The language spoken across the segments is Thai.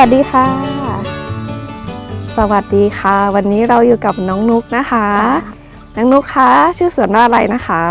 วัสดีค่ะ สวัสดีค่ะ วันนี้เราอยู่กับน้องนุกนะคะ น้องนุกคะชื่อสวนว่าอะไรนะคะ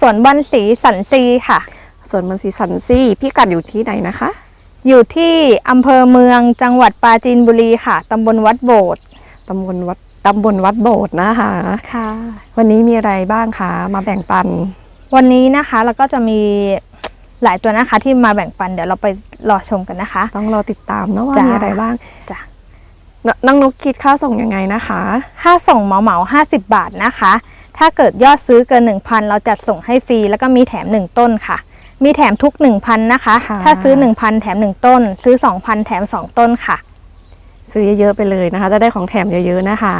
สวนบอลสีสันซีค่ะ สวนมันสีสันซี่พี่กัดอยู่ที่ไหนนะคะ อยู่ที่อำเภอเมืองจังหวัดปราจีนบุรีค่ะตำบลวัดโบสถ์ตำบลวัดตำบลวัดโบสถ์นะคะค่ะ วันนี้มีอะไรบ้างคะมาแบ่งปัน วันนี้นะคะเราก็จะมี หลายตัวนะคะที่มาแบ่งปันเดี๋ยวเราไปรอชมกันนะคะ ต้องรอติดตามเนอะว่าจ้ะมีอะไรบ้างจ้ะนน้องนุกคิดค่าส่งยังไงนะคะ ค่าส่งเหมาเหมาๆ50บาทนะคะ ถ้าเกิดยอดซื้อเกิน1,000เราจัดส่งให้ฟรีแล้วก็มีแถม1ต้นค่ะ มีแถมทุก1,000นะคะค่ะถ้าซื้อ1,000แถม1ต้น ซื้อ2,000แถม2ต้นค่ะ ซื้อเยอะๆไปเลยนะคะ จะได้ของแถมเยอะๆนะคะ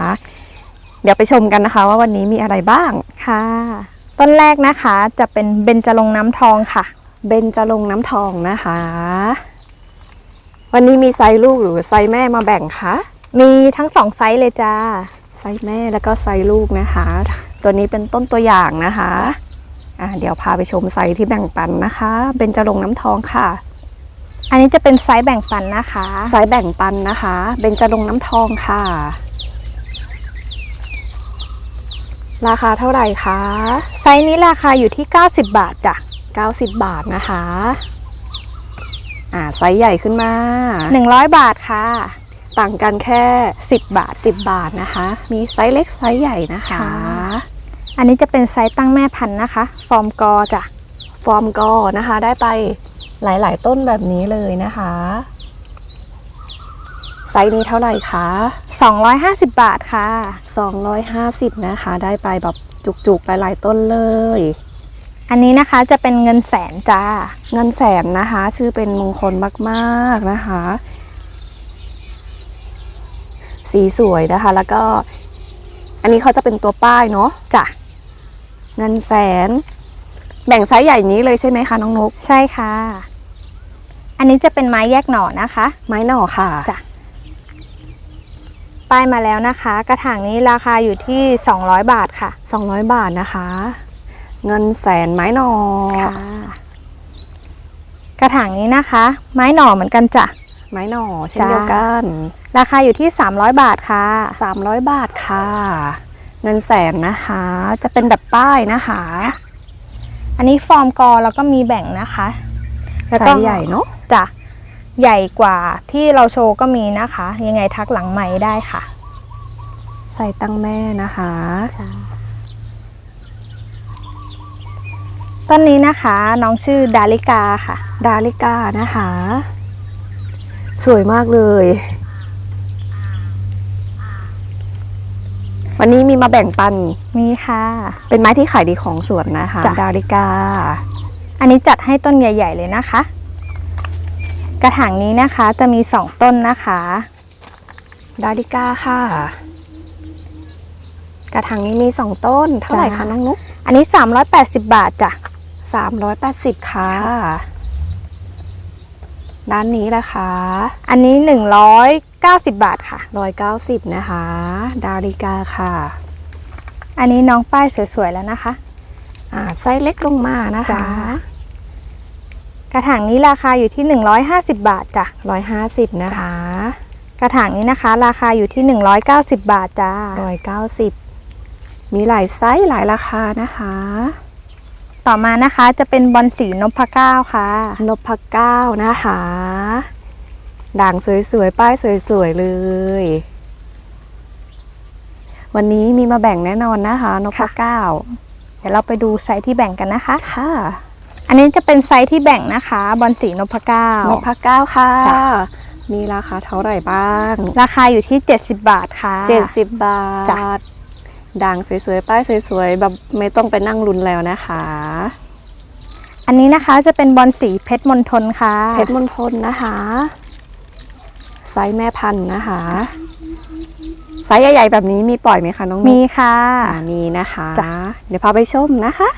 เดี๋ยวไปชมกันนะคะ ว่าวันนี้มีอะไรบ้างค่ะ ต้นแรกนะคะจะเป็นเบญจรงค์น้ำทองค่ะ เบนจะลงค์น้ำทองนะคะ วันนี้มีไซส์ลูกหรือไซส์แม่มาแบ่งคะมีทั้งสองไซส์เลยจ้า ไซส์แม่แล้วก็ไซส์ลูกนะคะ ตัวนี้เป็นต้นตัวอย่างนะคะอะเดี๋ยวพาไปชมไซส์ที่แบ่งปันนะคะเบนจะลงค์น้ำทองค่ะ อันนี้จะเป็นไซส์แบ่งปันนะคะ ไซส์แบ่งปันนะคะเบนจะลงค์น้ำทองค่ะ ราคาเท่าไหร่คะ ไซส์นี้ราคาอยู่ที่ 90 บาทจ้ะ 90 บาทนะคะอ่าไซส์ใหญ่ขึ้นมา 100 บาทค่ะ ต่างกันแค่ 10 บาท 10 บาทนะคะ มีไซส์เล็กไซส์ใหญ่นะคะค่ะอันนี้จะเป็นไซส์ตั้งแม่พันธุ์นะคะ ฟอร์มกอจ้ะฟอร์มกอนะคะ ได้ไปหลาย ๆ ต้นแบบนี้เลยนะคะ ไซส์นี้เท่าไหร่คะ 250 บาทค่ะ 250 นะคะ ได้ไปแบบจุก ๆ หลาย ๆ ต้นเลย อันนี้นะคะจะเป็นเงินแสนจ้า เงินแสนนะคะ ชื่อเป็นมงคลมากๆนะคะ สีสวยนะคะ แล้วก็ อันนี้เขาจะเป็นตัวป้ายเนาะจ้ะเงินแสน แบ่งไซส์ใหญ่นี้เลยใช่ไหมคะน้องนกใช่ค่ะ อันนี้จะเป็นไม้แยกหน่อนะคะ ไม้หน่อค่ะจ้ะป้ายมาแล้วนะคะ กระถางนี้ราคาอยู่ที่ 200 บาทค่ะ 200 บาทนะคะ เงินแสนไม้หน่อค่ะ กระถางนี้นะคะ ไม้หน่อเหมือนกันจ้ะ ไม้หน่อเช่นจ้า เดียวกันราคาอยู่ที่ 300 บาทค่ะ 300 บาทค่ะ เงินแสนนะคะ จะเป็นแบบป้ายนะคะ อันนี้ฟอร์มกอแล้วก็มีแบ่งนะคะแล้วไซก็ส์ใหญ่เนาะจ้ะใหญ่กว่าที่เราโชว์ก็มีนะคะ ยังไงทักหลังไม้ได้ค่ะ ใส่ตั้งแม่นะคะ ต้นนี้นะคะน้องชื่อดาริกาค่ะ ดาลิกานะคะ สวยมากเลย วันนี้มีมาแบ่งปัน มีค่ะ เป็นไม้ที่ขายดีของสวนนะคะ จ้ะ ดาลิกา อันนี้จัดให้ต้นใหญ่ ๆ เลยนะคะ กระถางนี้นะคะจะมีสองต้นนะคะ ดาลิกาค่ะ กระถางนี้มีสองต้น เท่าไหร่คะจ้ะน้องนุ๊กอันนี้ 380 บาทจ้ะ สามร้อยแปดสิบค่ะ ด้านนี้นะคะ อันนี้ 190 บาทค่ะร้อยเก้าสิบนะคะ ดาลิกาค่ะ อันนี้น้องป้ายสวยๆแล้วนะคะ อ่าไซส์เล็กลงมานะคะ กระถางนี้ราคาอยู่ที่ 150 บาทจ้ะร้อยห้าสิบนะคะ กระถางนี้นะคะ ราคาอยู่ที่ 190 บาทจ้าร้อยเก้าสิบมีหลายไซส์หลายราคานะคะ ต่อมานะคะจะเป็นบอลสีนพเก้าค่ะ นพเก้านะคะ ด่างสวยๆ ป้ายสวยๆ เลย วันนี้มีมาแบ่งแน่นอนนะคะ นพเก้าเดี๋ยวเราไปดูไซส์ที่แบ่งกันนะคะ ค่ะ อันนี้จะเป็นไซส์ที่แบ่งนะคะ บอลสีนพเก้านพเก้าค่ะจ้ะมีราคาเท่าไหร่บ้าง ราคาอยู่ที่ 70 บาทค่ะ 70 บาจ้ะท ด่างสวยๆ ป้ายสวยๆ แบบไม่ต้องไปนั่งรุนแล้วนะคะ อันนี้นะคะจะเป็นบอลสีเพชรมณฑลค่ะ เพชรมณฑลนะคะ ไซส์แม่พันธุ์นะคะ ไซส์ใหญ่ๆ แบบนี้มีปล่อยไหมคะน้องนุ๊กมีค่ะอ่ามีนะคะ จ้ะ เดี๋ยวพาไปชมนะคะ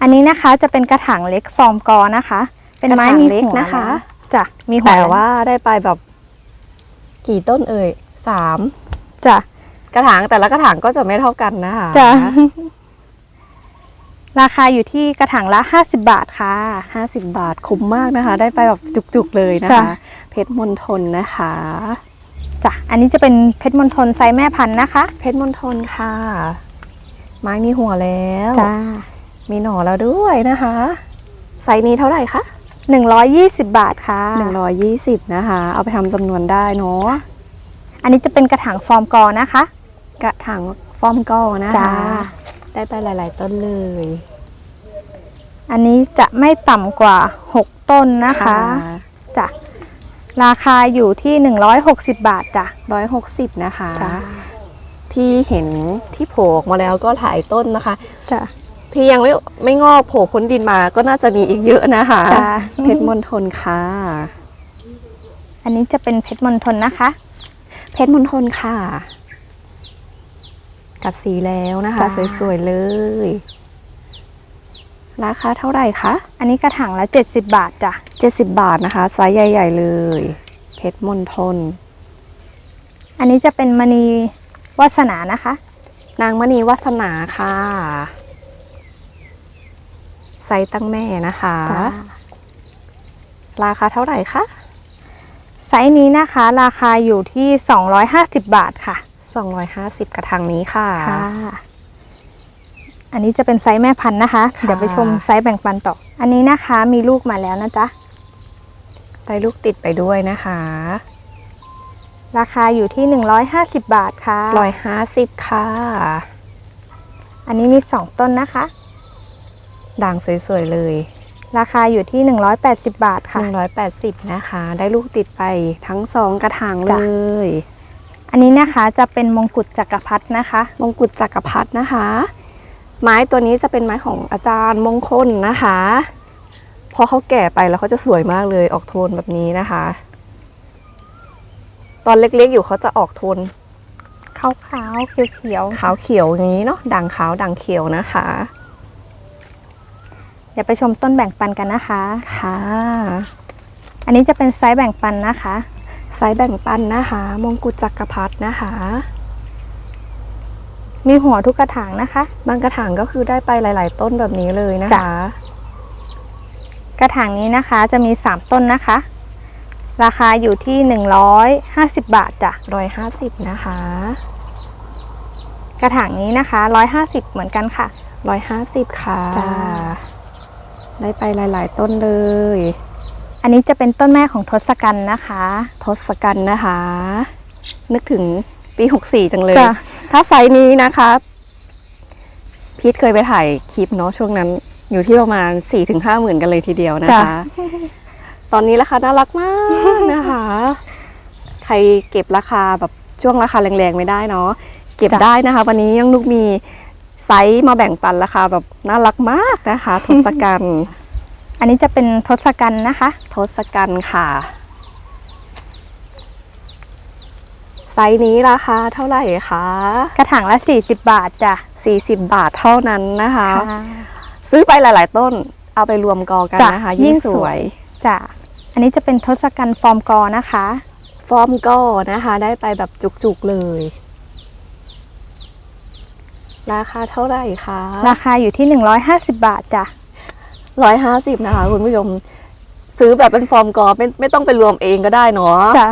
อันนี้นะคะจะเป็นกระถางเล็กฟอร์มกอนะคะ เป็นไม้กระถางมีเล็กหัวนะคะแล้วจ้ะมีหัวแต่แล้วว่าได้ไปแบบ กี่ต้นเอ่ยสามจ้ะ กระถางแต่ละกระถางก็จะไม่เท่ากันนะคะจ้ะราคาอยู่ที่กระถางละ 50 บาทค่ะ 50 บาทคุ้มมากนะคะ ได้ไปแบบจุกๆเลยนะจ้ะ คะ เพชรมณฑลนะคะ จ้ะอันนี้จะเป็นเพชรมณฑลไซส์แม่พันธุ์นะคะเพชรมณฑลค่ะ ไม้มีหัวแล้ว จ้ามีหน่อแล้วด้วยนะคะ ไซส์นี้เท่าไหร่คะ120บาทค่ะ 120 นะคะ เอาไปทำจำนวนได้เนาะ อันนี้จะเป็นกระถางฟอร์มกอนะคะ กระถางฟอร์มก้อนะจ้าคะ ได้ไปหลาย ๆ ต้นเลย อันนี้จะไม่ต่ำกว่า 6 ต้นนะคะจ้ะราคาอยู่ที่ 160 บาทจ้ะร้อยหกสิบนะคะจ้าที่เห็นที่โผล่ออกมาแล้วก็หลายต้นนะคะจ้ะที่ยังไม่ไม่งอกโผล่พ้นดินมาก็น่าจะมีอีกเยอะนะคะจ้ะเพชรมณฑลค่ะ อันนี้จะเป็นเพชรมณฑลนะคะ เพชรมณฑลค่ะ กัดสีแล้วนะคะจ้ะสวยๆเลย ราคาเท่าไหร่คะ อันนี้กระถางละ 70 บาทจ้ะ 70 บาทนะคะไซส์ใหญ่ ๆ เลย เพชรมณฑลอันนี้จะเป็นมณีวาสนานะคะ นางมณีวัฒนาค่ะไซส์ตั้งแม่นะคะจ้ะราคาเท่าไหร่คะไซส์นี้นะคะ ราคาอยู่ที่ 250 บาทค่ะ 250 กระถางนี้ค่ะ ค่ะ อันนี้จะเป็นไซส์แม่พันธุ์นะคะค่ะเดี๋ยวไปชมไซส์แบ่งปันต่อ อันนี้นะคะมีลูกมาแล้วนะจ๊ะไต้ลูกติดไปด้วยนะคะ ราคาอยู่ที่ 150 บาทค่ะ 150 ค่ะ อันนี้มี 2 ต้นนะคะ ด่างสวยๆเลย ราคาอยู่ที่ 180 บาทค่ะ 180 นะคะ ได้ลูกติดไปทั้งสองกระถางเลจ้ะย อันนี้นะคะจะเป็นมงกุฎจักรพรรดินะคะ มงกุฎจักรพรรดินะคะ ไม้ตัวนี้จะเป็นไม้ของอาจารย์มงคลนะคะพอเขาแก่ไปแล้วเขาจะสวยมากเลยออกโทนแบบนี้นะคะ ตอนเล็กๆอยู่เขาจะออกโทนขาวขาวๆเขียวเขียวขาวเขียวอย่างนี้เนาะด่างขาวด่างเขียวนะคะ เดี๋ยวไปชมต้นแบ่งปันกันนะคะค่ะ อันนี้จะเป็นไซส์แบ่งปันนะคะ ไซส์แบ่งปันนะคะ มงกุฎจักรพรรดินะคะ มีหัวทุกกระถางนะคะ บางกระถางก็คือได้ไปหลาย ๆ ต้นแบบนี้เลยนะจ้ะคะ กระถางนี้นะคะจะมี 3 ต้นนะคะ ราคาอยู่ที่ 150 บาทจ้ะร้อยห้าสิบนะคะ กระถางนี้นะคะ 150 เหมือนกันค่ะร้อยห้าสิบค่ะจ้ะได้ไปหลาย ๆ ต้นเลย อันนี้จะเป็นต้นแม่ของทศกัณฐ์นะคะ ทศกัณฐ์นะคะ นึกถึงปีหกสี่จังเลย จ้ะ ถ้าไซส์นี้นะคะพีทเคยไปถ่ายคลิปเนาะช่วงนั้น อยู่ที่ประมาณ4ี่ถึงห้าหมื่นกันเลยทีเดียวนะคะ ตอนนี้ราคาน่ารักมากนะคะ ใครเก็บราคาแบบช่วงราคาแรงๆไม่ได้เนาะเก็บจ้ะ ได้นะคะ วันนี้ยังลูกมีไซส์มาแบ่งปันราคาแบบน่ารักมากนะคะทศกัณฐ์ อันนี้จะเป็นทศกัณฐ์นะคะ ทศกัณฐ์ค่ะ ไซส์นี้ราคาเท่าไหร่คะ กระถางละ 40 บาทจ้ะ 40 บาทเท่านั้นนะคะค่ะซื้อไปหลาย ๆ ต้นเอาไปรวมกอกันจ้ะนะคะ ยิ่ยิ่งงสสววยยจ้ะอันนี้จะเป็นทศกัณฐ์ฟอร์มกอนะคะ ฟอร์มก็นะคะ ได้ไปแบบจุกๆเลย ราคาเท่าไหร่คะ ราคาอยู่ที่ 150 บาทจ้ะ ร้อยห้าสิบนะคะคุณผู้ชมซื้อแบบเป็นฟอร์มกอไม่ไม่ต้องไปรวมเองก็ได้เนาะจ้ะ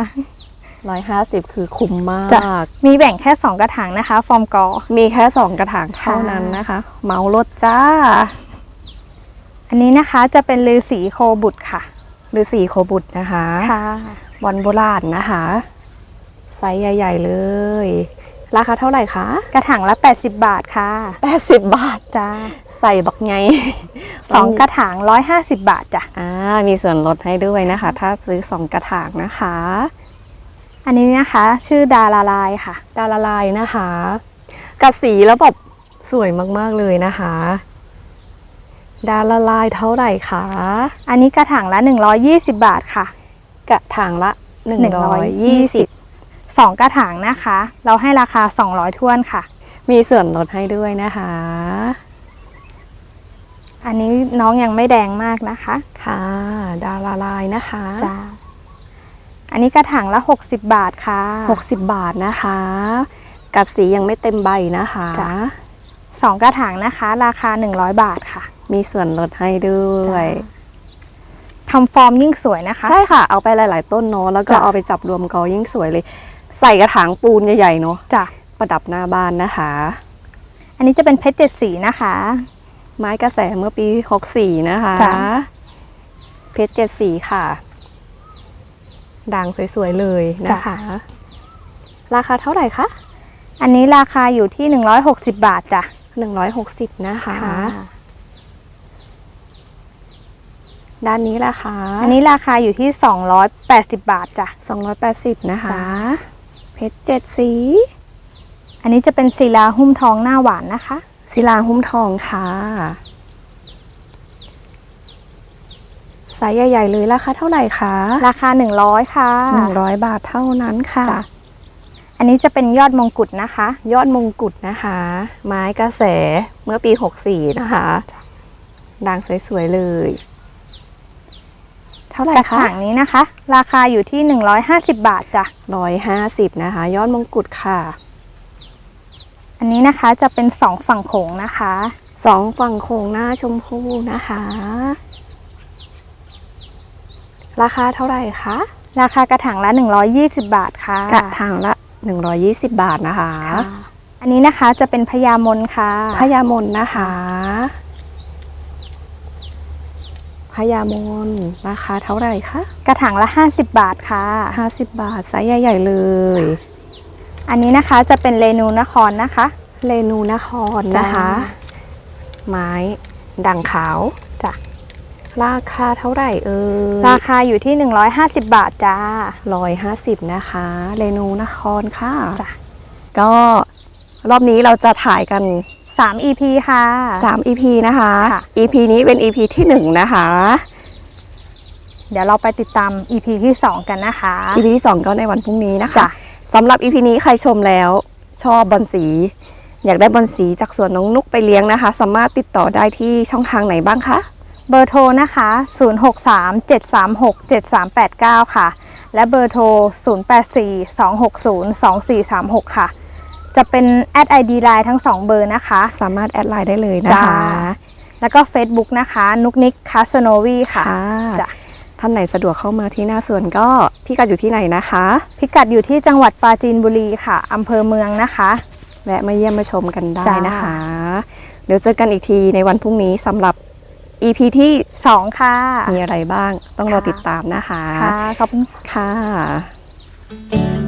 ร้อยห้าสิบคือคุ้มมาจ้ะกมีแบ่งแค่2กระถางนะคะ ฟอร์มกอ มีแค่สองกระถางเท่านั้นนะคะ เมารถจ้า อันนี้นะคะจะเป็นลือสีโคบุตรค่ะหรือสีโคบุตรนะคะ ค่ะวันโบราณนะคะ ไซส์ใหญ่ ๆ เลย ราคาเท่าไหร่คะ กระถางละ 80 บาทค่ะ 80 บาทจ้าใส่บักไงสองกระถาง 150 บาทจ้ะอ่ามีส่วนลดให้ด้วยนะคะ ถ้าซื้อสองกระถางนะคะ อันนี้นะคะ ชื่อดาราลายค่ะ ดาราลายนะคะกัดสีแล้วแบบสวยมาก ๆ เลยนะคะ ดาราลายเท่าไหร่คะ อันนี้กระถางละ 120 บาทค่ะ กระถางละ 120 สองกระถางนะคะ เราให้ราคา 200ท้วนค่ะ มีส่วนลดให้ด้วยนะคะ อันนี้น้องยังไม่แดงมากนะคะ ค่ะ ดาราลายนะคะจ้าอันนี้กระถางละ 60 บาทค่ะ 60 บาทนะคะกัดสียังไม่เต็มใบนะคะจ้ะ2กระถางนะคะ ราคา 100 บาทค่ะ มีส่วนลดให้ด้วยทำฟอร์มยิ่งสวยนะคะ ใช่ค่ะ เอาไปหลาย ๆ ต้นเนาะแล้วก็จ้ะเอาไปจับรวมกอยิ่งสวยเลย ใส่กระถางปูนใหญ่ๆเนาะจ้ะประดับหน้าบ้านนะคะ อันนี้จะเป็นเพชรเจ็ดสีนะคะ ไม้กระแสเมื่อปี64นะคะจ้ะ เพชรเจ็ดสีค่ะ ด่างสวยๆเลยนะคะ ราคาเท่าไหร่คะอันนี้ราคาอยู่ที่ 160 บาทจ้ะ160นะคะ ด้านนี้ราคาอันนี้ราคาอยู่ที่ 280 บาทจ้ะ280นะคะ จ้ะเพ ชรเจ็ดสี อันนี้จะเป็นศิลาหุ้มทองหน้าหวานนะคะ ศิลาหุ้มทองค่ะไซส์ใหญ่ๆเลยราคาเท่าไหร่คะ ราคา 100 ค่ะ 100 บาทเท่านั้นค่ะจ้ะอันนี้จะเป็นยอดมงกุฎนะคะ ยอดมงกุฎนะคะ ไม้กระแสเมื่อปี 64 นะคะด่างสวยๆเลยเท่าไหร่กระคะถางนี้นะคะ ราคาอยู่ที่ 150 บาทจ้ะ150นะคะ ยอดมงกุฎค่ะอันนี้นะคะจะเป็น 2 ฝั่งโขงนะคะ สองฝั่งโค้งหน้าชมพูนะคะ ราคาเท่าไหร่คะราคากระถางละ 120 บาทค่ะกระถางละ 120 บาทนะคะค่ะอันนี้นะคะจะเป็นพญามนค่ะพญามนนะคะ พญามนราคาเท่าไหร่คะกระถางละ 50 บาทค่ะ 50 บาทไซส์ใหญ่ๆเลย อันนี้นะคะจะเป็นเรนูนครนะคะ เรนูนครนะคะจ้ไม้ด่างขาวจ้ะราคาเท่าไหร่เอ่ยราคาอยู่ที่ 150 บาทจ้าร้อยห้าสิบนะคะ เรนูนครค่ะจ้ะก็รอบนี้เราจะถ่ายกัน 3 EP ค่ะ 3 EP นะคะ ค่ะ EP นี้เป็น EP ที่1นะคะ เดี๋ยวเราไปติดตาม EP ที่ 2 กันนะคะ EP ที่2ก็ในวันพรุ่งนี้นะคะจ้ะ สำหรับ EP นี้ใครชมแล้วชอบบอลสี อยากได้บอลสีจากสวนน้องนุกไปเลี้ยงนะคะ สามารถติดต่อได้ที่ช่องทางไหนบ้างคะ เบอร์โทรนะคะ 0637367389 ค่ะ และเบอร์โทร 0842602436 ค่ะ จะเป็นแอด ID Line ทั้ง 2 เบอร์นะคะ สามารถแอดไลน์ได้เลยนะจ้า คะแล้วก็ Facebook นะคะ นุกนิกคาสโนวีค่ะ ค่ะจ้ะ ท่านไหนสะดวกเข้ามาที่หน้าสวนก็พี่กัดอยู่ที่ไหนนะคะ พิกัดอยู่ที่จังหวัดปราจีนบุรีค่ะอำเภอเมืองนะคะ แวะมาเยี่ยมมาชมกันได้จ้าน นะคะ เดี๋ยวเจอกันอีกทีในวันพรุ่งนี้สำหรับ EP ที่2 ค่ะ มีอะไรบ้างต้องรอค่ะ ติดตามนะคะ ค่ะขอบคุณ ค่ะ